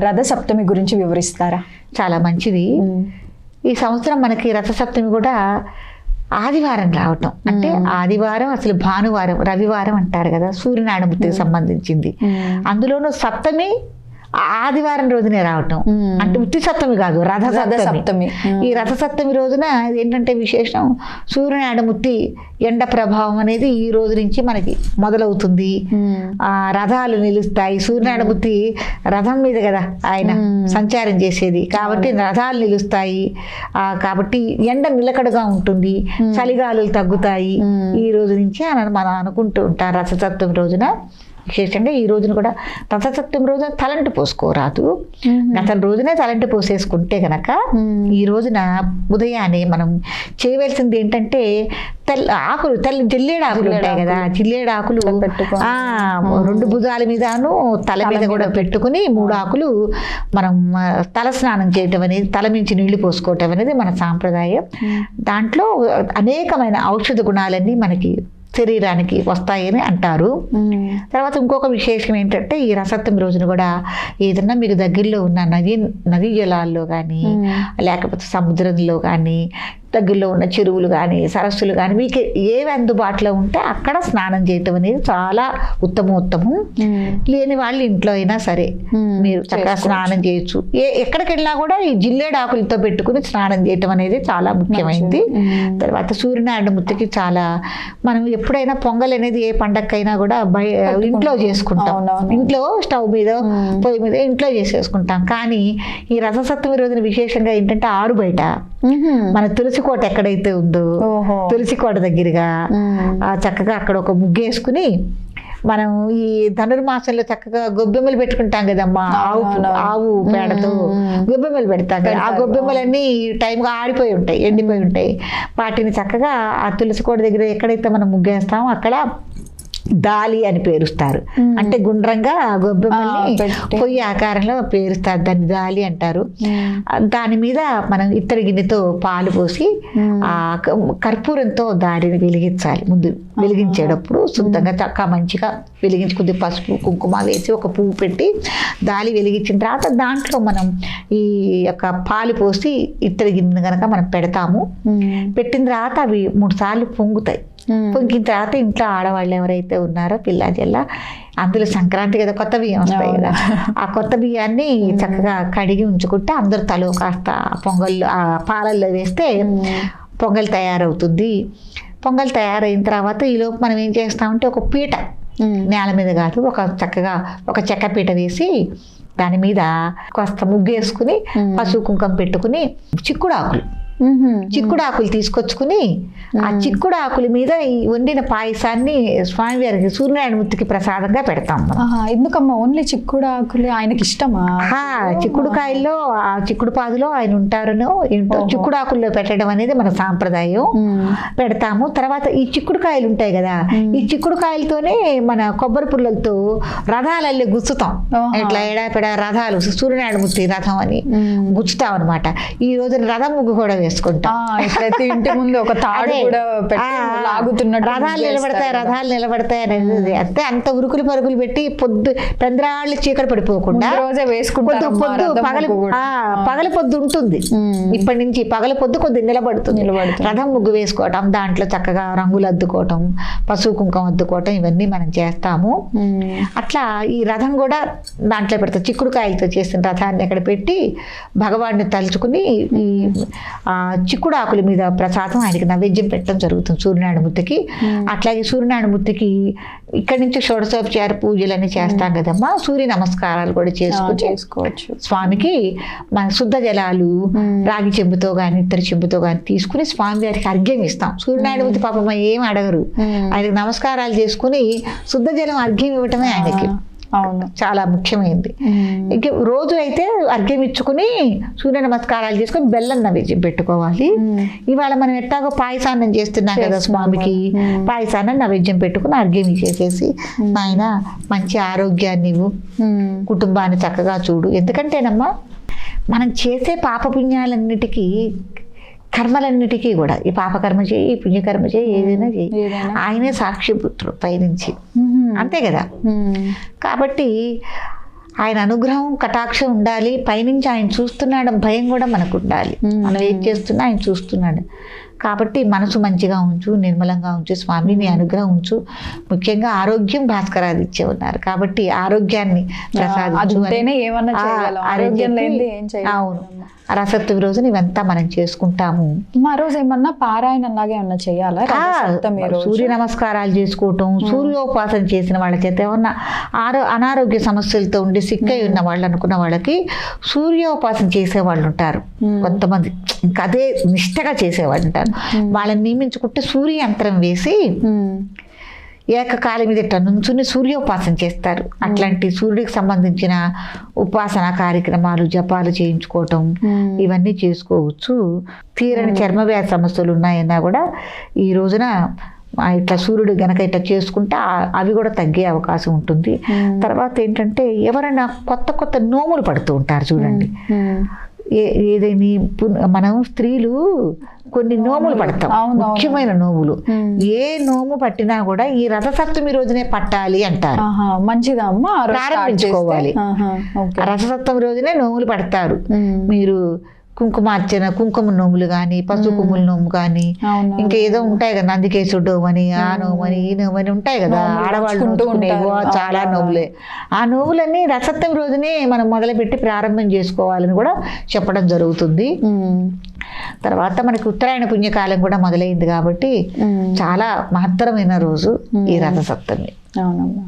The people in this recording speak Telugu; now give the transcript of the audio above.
రథ సప్తమి గురించి వివరిస్తారా? చాలా మంచిది. ఈ సంవత్సరం మనకి రథసప్తమి కూడా ఆదివారం రావటం. అంటే ఆదివారం అసలు భానువారం రవివారం అంటారు కదా సూర్యనారాయణమూర్తికి సంబంధించింది. అందులోనూ సప్తమి ఆదివారం రోజునే రావటం. అంటే ఉత్తి సప్తమి కాదు రథ సప్తమి. ఈ రథ సప్తమి రోజున ఏంటంటే విశేషం? సూర్యనారాయణమూర్తి ఎండ ప్రభావం అనేది ఈ రోజు నుంచి మనకి మొదలవుతుంది. ఆ రథాలు నిలుస్తాయి. సూర్యనారాయణమూర్తి రథం మీద కదా ఆయన సంచారం చేసేది. కాబట్టి రథాలు నిలుస్తాయి. ఆ, కాబట్టి ఎండ నిలకడగా ఉంటుంది. చలిగాలులు తగ్గుతాయి. ఈ రోజు నుంచి అని మనం అనుకుంటూ ఉంటాం రథసప్తమి రోజున. విశేషంగా ఈ రోజున కూడా రథసప్తమి రోజున తలంటు పోసుకోరాదు. గత రోజునే తలంటు పోసేసుకుంటే గనక ఈ రోజున ఉదయాన్నే మనం చేయవలసింది ఏంటంటే తెల్ల ఆకులు తెల్ల జిల్లేడు ఆకులు ఉంటాయి కదా జిల్లేడు ఆకులు రెండు భుజాల మీదను తల మీద కూడా పెట్టుకుని. మూడు ఆకులు మనం తల స్నానం చేయటం అనేది తల మించి నీళ్ళు పోసుకోవటం అనేది మన సాంప్రదాయం. దాంట్లో అనేకమైన ఔషధ గుణాలన్నీ మనకి శరీరానికి వస్తాయని అంటారు. తర్వాత ఇంకొక విశేషం ఏంటంటే ఈ రసత్వం రోజున కూడా ఏదన్నా మీకు దగ్గరలో ఉన్న నది నదీ జలాల్లో కానీ లేకపోతే సముద్రంలో కానీ దగ్గరలో ఉన్న చెరువులు కానీ సరస్సులు కానీ మీకు ఏవి అందుబాటులో ఉంటే అక్కడ స్నానం చేయటం అనేది చాలా ఉత్తమోత్తమం. లేని వాళ్ళు ఇంట్లో అయినా సరే మీరు చక్కగా స్నానం చేయొచ్చు. ఏ ఎక్కడికి వెళ్ళినా కూడా ఈ జిల్లేడు ఆకులతో పెట్టుకుని స్నానం చేయటం అనేది చాలా ముఖ్యమైనది తర్వాత సూర్యనారాయణ ముత్తికి చాలా మనం ఎప్పుడైనా పొంగల్ అనేది ఏ పండక్కైనా కూడా బయ ఇంట్లో చేసుకుంటాం. ఇంట్లో స్టవ్ మీద పొయ్యి మీద ఇంట్లో చేసేసుకుంటాం. కానీ ఈ రథసప్తమి రోజున విశేషంగా ఏంటంటే ఆరు బయట. మన తులసి కోట ఎక్కడైతే ఉందో. తులసి కోట దగ్గరగా ఆ చక్కగా అక్కడ ఒక ముగ్గేసుకుని మనం ఈ ధనుర్మాసంలో చక్కగా గొబ్బెమ్మలు పెట్టుకుంటాం కదమ్మా ఆవు. ఆవు పేడతో గొబ్బెమ్మలు పెడతాం కదా ఆ. గొబ్బెమ్మలన్నీ టైంగా ఆడిపోయి ఉంటాయి ఎండిపోయి ఉంటాయి వాటిని చక్కగా ఆ తులసి కోట దగ్గర ఎక్కడైతే మనం ముగ్గేస్తామో అక్కడ దాలి అని పేరుస్తారు. అంటే గుండ్రంగా గొబ్బెమ్మల్ని. పొయ్యి ఆకారంలో పేరుస్తారు. దాన్ని దాలి అంటారు. దాని మీద మనం ఇత్తడి గిన్నెతో పాలు పోసి ఆ కర్పూరంతో దాడిని వెలిగించాలి. ముందు వెలిగించేటప్పుడు శుద్ధంగా చక్కగా మంచిగా వెలిగించి కొద్ది పసుపు కుంకుమ వేసి ఒక పువ్వు పెట్టి దాలి వెలిగించిన తర్వాత దాంట్లో మనం ఈ యొక్క పాలు పోసి ఇత్తడి గిన్నె కనుక మనం పెడతాము. పెట్టిన తర్వాత అవి మూడు సార్లు పొంగుతాయి. పొంగిన తర్వాత ఇంట్లో ఆడవాళ్ళు ఎవరైతే ఉన్నారో పిల్ల జల్ల అందులో సంక్రాంతి కదా కొత్త బియ్యం వస్తాయి కదా. ఆ కొత్త బియ్యాన్ని చక్కగా కడిగి ఉంచుకుంటే అందరు తలో కాస్త పొంగల్ ఆ పాలల్లో వేస్తే పొంగల్ తయారవుతుంది. పొంగల్ తయారైన తర్వాత ఈలోపు మనం ఏం చేస్తామంటే ఒక పీట నేల మీద కాదు ఒక చక్కగా ఒక చెక్క పీట వేసి దాని మీద కాస్త ముగ్గు వేసుకుని పసుపు కుంకం పెట్టుకుని చిక్కుడు ఆకులు. చిక్కుడు ఆకులు తీసుకొచ్చుకుని ఆ చిక్కుడు ఆకుల మీద ఈ వండిన పాయసాన్ని స్వామివారికి సూర్యనారాయణమూర్తికి ప్రసాదంగా పెడతాం ఎందుకమ్మా? ఓన్లీ చిక్కుడు ఆకులే ఆయనకి ఇష్టమా? చిక్కుడు కాయల్లో ఆ చిక్కుడు పాదులో ఆయన ఉంటారనో ఏంటో చిక్కుడు ఆకుల్లో పెట్టడం అనేది మన సాంప్రదాయం. పెడతాము. తర్వాత ఈ చిక్కుడు కాయలు ఉంటాయి కదా ఈ చిక్కుడు కాయలతోనే మన కొబ్బరి పుల్లలతో రథాలల్లి గుచ్చుతాం. ఇట్లా ఎడాపెడా రథాలు సూర్యనారాయణమూర్తి రథం అని గుచ్చుతాం అనమాట ఈ రోజున రథం ముగ్గు కూడా వేసుకుంటాం ఆ, ప్రతి ఇంటి ముందు ఒక తాడు. కూడా లాగుతున్నట్టు రథాలు నిలబడతాయి. రథాలు నిలబడతాయి అనేది అంతే అంత ఉరుకులు పరుగులు పెట్టి పొద్దు పెందరాళ్ళు చీకటి పడిపోకుండా రోజే పొద్దు వేసుకుంటారమ్మా పొద్దు పగలు పగలు పొద్దు ఉంటుంది. ఇప్పటి నుంచి పగల పొద్దు కొద్ది నిలబడుతుంది నిలబడుతుంది. రథం ముగ్గు వేసుకోవటం దాంట్లో చక్కగా రంగులు అద్దుకోవటం పసుపు కుంకం అద్దుకోవటం ఇవన్నీ మనం చేస్తాము. అట్లా ఈ రథం కూడా దాంట్లో పెడతాం చిక్కుడుకాయలతో చేసిన రథాన్ని అక్కడ పెట్టి భగవాన్ని తలుచుకుని ఈ ఆ, చిక్కుడు ఆకుల మీద ప్రసాదం ఆయనకి నైవేద్యం పెట్టడం జరుగుతుంది సూర్యనారాయణమూర్తికి. అట్లాగే సూర్యనారాయణమూర్తికి ఇక్కడి నుంచి షోడశోపచార పూజలన్నీ చేస్తాం కదమ్మా సూర్య నమస్కారాలు కూడా చేసుకుని చేసుకోవచ్చు. స్వామికి మన శుద్ధ జలాలు రాగి చెంబుతో కానీ ఇద్దరు చెంబుతో కానీ తీసుకుని స్వామివారికి అర్ఘ్యం ఇస్తాం. సూర్యనారాయణమూర్తి పాపమ్మ ఏం అడగరు. ఆయనకి నమస్కారాలు చేసుకుని శుద్ధ జలం అర్ఘ్యం ఇవ్వటమే ఆయనకి. అవును చాలా ముఖ్యమైనది మ్మ్. ఇంక రోజు అయితే అర్ఘ్యం ఇచ్చుకుని సూర్య నమస్కారాలు చేసుకుని బెల్లం నైవేద్యం పెట్టుకోవాలి. ఇవాళ మనం ఎట్టాగో పాయసాన్నం చేస్తున్నాం కదా స్వామికి. పాయసాన్ని నైవేద్యం పెట్టుకుని అర్ఘ్యం ఇచ్చేసేసి ఆయన మంచి ఆరోగ్యాన్ని ఇవ్వు. కుటుంబాన్ని చక్కగా చూడు ఎందుకంటేనమ్మా మనం చేసే పాపపుణ్యాలన్నిటికీ కర్మలన్నిటికీ కూడా ఈ పాపకర్మ చేయి ఈ పుణ్యకర్మ చేయి ఏదైనా చేయి. ఆయనే సాక్షిపుత్రుడు పైనుంచి. అంతే కదా? కాబట్టి ఆయన అనుగ్రహం కటాక్షం ఉండాలి. పైనుంచి ఆయన చూస్తున్నాడు భయం కూడా మనకు ఉండాలి. మనం ఏం చేస్తున్నా ఆయన చూస్తున్నాడు. కాబట్టి మనసు మంచిగా ఉంచు నిర్మలంగా ఉంచు స్వామి నీ అనుగ్రహం ఉంచు ముఖ్యంగా ఆరోగ్యం భాస్కరాది ఇచ్చే ఉన్నారు కాబట్టి ఆరోగ్యాన్ని ప్రసాదించు ఆరోగ్యం అవును. రసత్వి రోజున ఇవంతా మనం చేసుకుంటాము. మా రోజు ఏమన్నా పారాయణం లాగా ఏమన్నా చేయాలా? సూర్య నమస్కారాలు చేసుకోవటం సూర్యోపాసన చేసిన వాళ్ళ చేత ఏమన్నా ఆరో అనారోగ్య సమస్యలతో ఉండి సిక్ అయి ఉన్న వాళ్ళు అనుకున్న వాళ్ళకి సూర్యోపాసన చేసే వాళ్ళు ఉంటారు. కొంతమంది. ఇంకా అదే నిష్టగా చేసేవాళ్ళు ఉంటారు వాళ్ళని నియమించుకుంటే సూర్య యంత్రం వేసి మ్మ్. ఏకకాలం మీద ఇట్లా నుంచుని సూర్యోపాసన చేస్తారు. అట్లాంటి సూర్యుడికి సంబంధించిన ఉపాసన కార్యక్రమాలు జపాలు చేయించుకోవటం. ఇవన్నీ చేసుకోవచ్చు. తీరని చర్మవ్యాధి సమస్యలు ఉన్నాయన్నా కూడా ఈ రోజున ఇట్లా సూర్యుడు గనక ఇట్లా చేసుకుంటే అవి కూడా తగ్గే అవకాశం ఉంటుంది. తర్వాత ఏంటంటే ఎవరైనా కొత్త కొత్త నోములు పడుతూ ఉంటారు చూడండి. ఏదైనా మనం స్త్రీలు కొన్ని నోములు పడతాం. ముఖ్యమైన నోములు. ఏ నోము పట్టినా కూడా ఈ రథసప్తమి రోజునే పట్టాలి అంటారు ఆహా, మంచిదా అమ్మా ఆ రోజు start ప్రారంభించుకోవాలి. రథసప్తమి రోజునే నోములు పడతారు. మీరు కుంకుమార్చన కుంకుమ నోములు కానీ పసుపు కొమ్ముల నోము కానీ ఇంకా ఏదో ఉంటాయి కదా నందికేశుడు నోమని ఆ నోమని ఈ నోమని ఉంటాయి కదా ఆడవాళ్ళు. చాలా. నోములే ఆ నోములన్నీ రసత్వం రోజునే మనం మొదలుపెట్టి ప్రారంభం చేసుకోవాలని కూడా చెప్పడం జరుగుతుంది. తర్వాత మనకి ఉత్తరాయణ పుణ్యకాలం కూడా మొదలైంది కాబట్టి. చాలా మహత్తరమైన రోజు ఈ రథసప్తమి అవునమ్మా